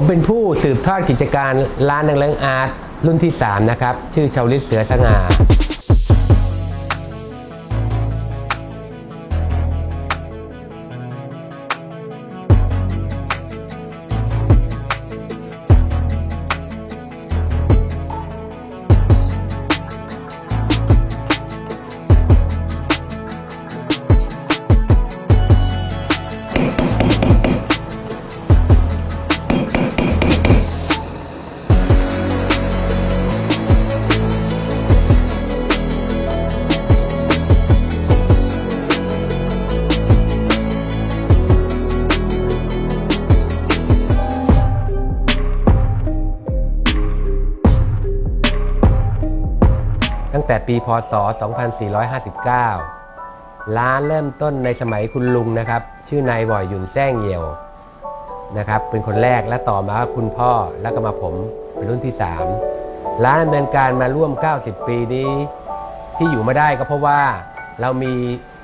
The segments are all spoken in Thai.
ผมเป็นผู้สืบทอดกิจการร้านนังเลิงอาร์ตรุ่นที่ 3 นะครับ ชื่อชาวลิศเสือสง่า แต่ปีพศ 2459 ร้านเริ่มต้นในสมัยคุณลุงนะครับ ชื่อนายบ่อยหยุนแซงเหี่ยวนะครับเป็นคนแรกและต่อมาคุณพ่อแล้วก็มาผมเป็นรุ่นที่ 3 ร้านดำเนินการมาร่วม 90 ปีนี้ ที่อยู่มาได้ก็เพราะว่าเรามี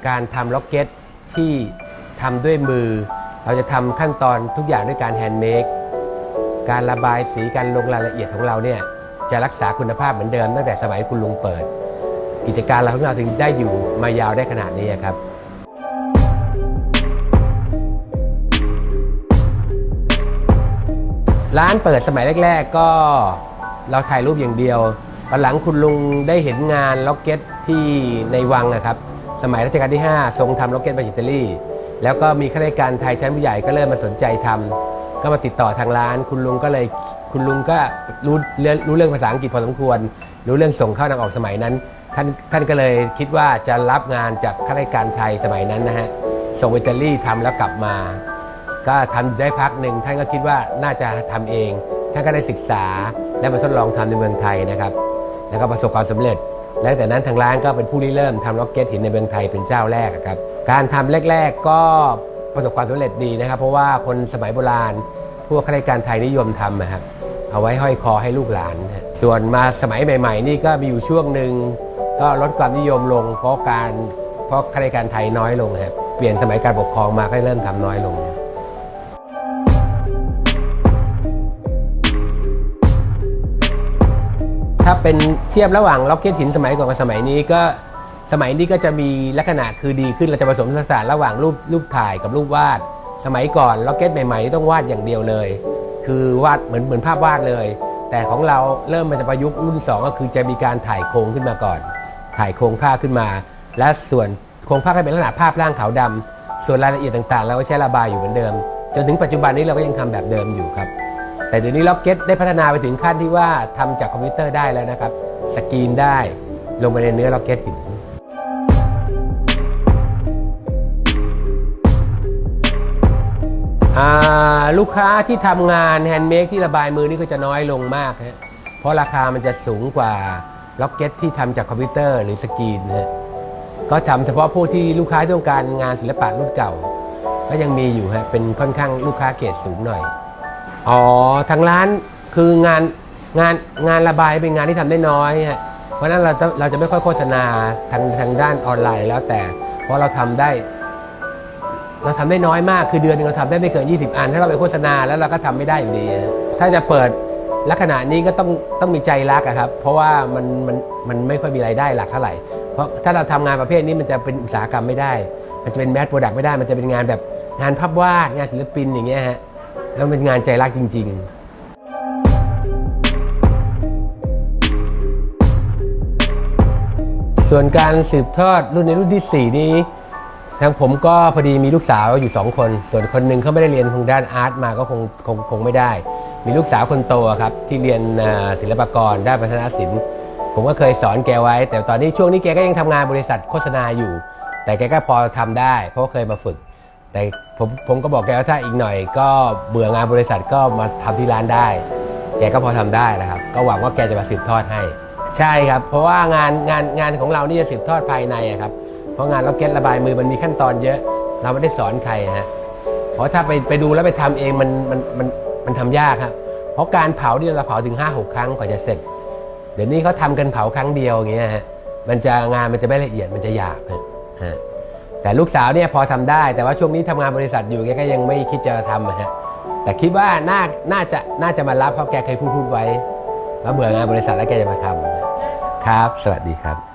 การทำล็อกเก็ตที่ทำด้วยมือ เราจะทำขั้นตอนทุกอย่างด้วยการแฮนด์เมดการระบายสีการลงรายละเอียดของเราเนี่ย จะรักษาคุณภาพเหมือนเดิมตั้งแต่สมัยคุณลุงเปิด กิจการเราของเราถึงได้อยู่มายาวได้ขนาดนี้ครับร้านเปิดสมัยแรก ๆ ก็เราถ่ายรูปอย่างเดียวตอนหลังคุณลุงได้เห็นงานล็อกเก็ตที่ในวังนะครับ สมัยรัชกาลที่ 5 ทรงทำล็อกเก็ตมาอิตาลีแล้วก็มีข้าราชการไทยชั้นผู้ใหญ่ก็เริ่มมาสนใจทำก็มาติดต่อทางร้าน คุณลุงก็เลย คุณลุงก็รู้เรื่องรู้เรื่องภาษาอังกฤษพอสมควร รู้เรื่องส่งเข้านำออกสมัยนั้น ท่านท่านก็เลยคิดว่าจะรับงานจากข้าราชการไทยสมัยนั้นนะฮะส่งอิตาลีทำแล้วกลับมา ก็ทำอยู่ได้พักหนึ่งท่านก็คิดว่าน่าจะทำเอง ท่านก็ได้ศึกษาและมาทดลองทำในเมืองไทยนะครับ แล้วก็ประสบความสำเร็จ และแต่นั้นทางร้านก็เป็นผู้ริเริ่มทำล็อกเก็ตหินในเมืองไทยเป็นเจ้าแรกครับการทำแรก ๆก็ประสบความสำเร็จดีนะครับ เพราะว่าคนสมัยโบราณพวกข้าราชการไทยนิยมทำนะครับ เอาไว้ห้อยคอให้ลูกหลาน ส่วนมาสมัยใหม่ ๆ นี่ก็มีอยู่ช่วงหนึ่งก็ลดความนิยมลง เพราะการเพราะข้าราชการไทยน้อยลงครับเปลี่ยนสมัยการปกครองมาก็เริ่มทำน้อยลงถ้าเป็นเทียบระหว่างล็อกเก็ตหินสมัยก่อนกับสมัยนี้ก็สมัยนี้ก็จะมีลักษณะคือดีขึ้นเราจะผสมผสานระหว่างรูปรูปถ่ายกับรูปวาด สมัยก่อนล็อกเก็ตใหม่ๆนี่ต้องวาดอย่างเดียวเลย คือวาดเหมือนเหมือนภาพวาดเลย แต่ของเราเริ่มมันจะประยุกต์รุ่น 2 ก็คือจะมีการถ่ายโครงขึ้นมาก่อน ถ่ายโครงภาพขึ้นมา และส่วนโครงภาพให้เป็นลักษณะภาพร่างขาวดำส่วนรายละเอียดต่างๆ เราก็ใช้ระบายอยู่เหมือนเดิม จนถึงปัจจุบันนี้เราก็ยังทำแบบเดิมอยู่ครับ แต่เดี๋ยวนี้ล็อกเก็ตได้พัฒนาไปถึงขั้นที่ว่าทำจากคอมพิวเตอร์ได้แล้วนะครับ สกรีนได้ลงไปในเนื้อล็อกเก็ตหิน ลูกค้าที่ทำงานแฮนด์เมดที่ระบายมือนี่ก็จะน้อยลงมากฮะเพราะราคามันจะสูงกว่าล็อกเก็ตที่ทำจากคอมพิวเตอร์หรือสกรีนฮะก็ทำเฉพาะพวกที่ลูกค้าต้องการงานศิลปะรุ่นเก่า ก็ยังมีอยู่ฮะเป็นค่อนข้างลูกค้าเกรดสูงหน่อย อ๋อทางร้านคืองานงานงานระบายเป็นงานที่ทำได้น้อยฮะเพราะนั้นเราเราจะไม่ค่อยโฆษณาทางทางด้านออนไลน์แล้วแต่ เพราะเราทำได้ เราทำได้น้อยมากคือเดือนหนึงเราทำได้ไม่เกิน 20 อัน ถ้าเราไปโฆษณาแล้วเราก็ทำไม่ได้อยู่ดี ถ้าจะเปิดลักษณะนี้ก็ต้องต้องมีใจรักครับ เพราะว่ามันมันมันไม่ค่อยมีรายได้หลักเท่าไหร่ เพราะถ้าเราทำงานประเภทนี้มันจะเป็นอุตสาหกรรมไม่ได้ มันจะเป็นแมสโปรดักต์ไม่ได้ มันจะเป็นงานแบบงานภาพวาดงานศิลปินอย่างเงี้ยฮะแล้วเป็นงานใจรักจริง ๆส่วนการสืบทอดรุ่นในรุ่นที่ 4 นี้ ทางผมก็พอดีมีลูกสาวอยู่ 2 คน ส่วนคนหนึ่งเขาไม่ได้เรียนทางด้านอาร์ตมาก็คงคงคงไม่ได้ มีลูกสาวคนโตครับที่เรียนศิลปากรด้านพัฒนศิลป์ ผมก็เคยสอนแกไว้ แต่ตอนนี้ช่วงนี้แกก็ยังทำงานบริษัทโฆษณาอยู่ แต่แกก็พอทำได้ เพราะาเคยมาฝึก แต่ผมผมก็บอกแกว่าถ้าอีกหน่อย ก็เบื่องานบริษัทก็มาทำที่ร้านได้ แกก็พอทำได้นะครับ ก็หวังว่าแกจะมาสืบทอดให้ ใช่ครับ เพราะว่างานงานงานของเรานี่จะสืบทอดภายในครับ เพราะงานล็อกเก็ตระบายมือมันมีขั้นตอนเยอะ เราไม่ได้สอนใครฮะเพราะถ้าไปไปดูแล้วไปทำเองมันมันมันมันทำยากครับ เพราะการเผาที่เราเผาถึง 5 6 ครั้งกว่าจะเสร็จ เดี๋ยวนี้เขาทำกันเผาครั้งเดียวอย่างเงี้ยฮะมันจะงานมันจะไม่ละเอียดมันจะหยาบฮะแต่ลูกสาวเนี่ยพอทำได้ แต่ว่าช่วงนี้ทำงานบริษัทอยู่แกก็ยังไม่คิดจะทำฮะแต่คิดว่าน่าน่าจะน่าจะมารับเพราะแกเคยพูดพูดไว้ว่าเบื่องานบริษัทแล้วแกจะมาทำครับ สวัสดีครับ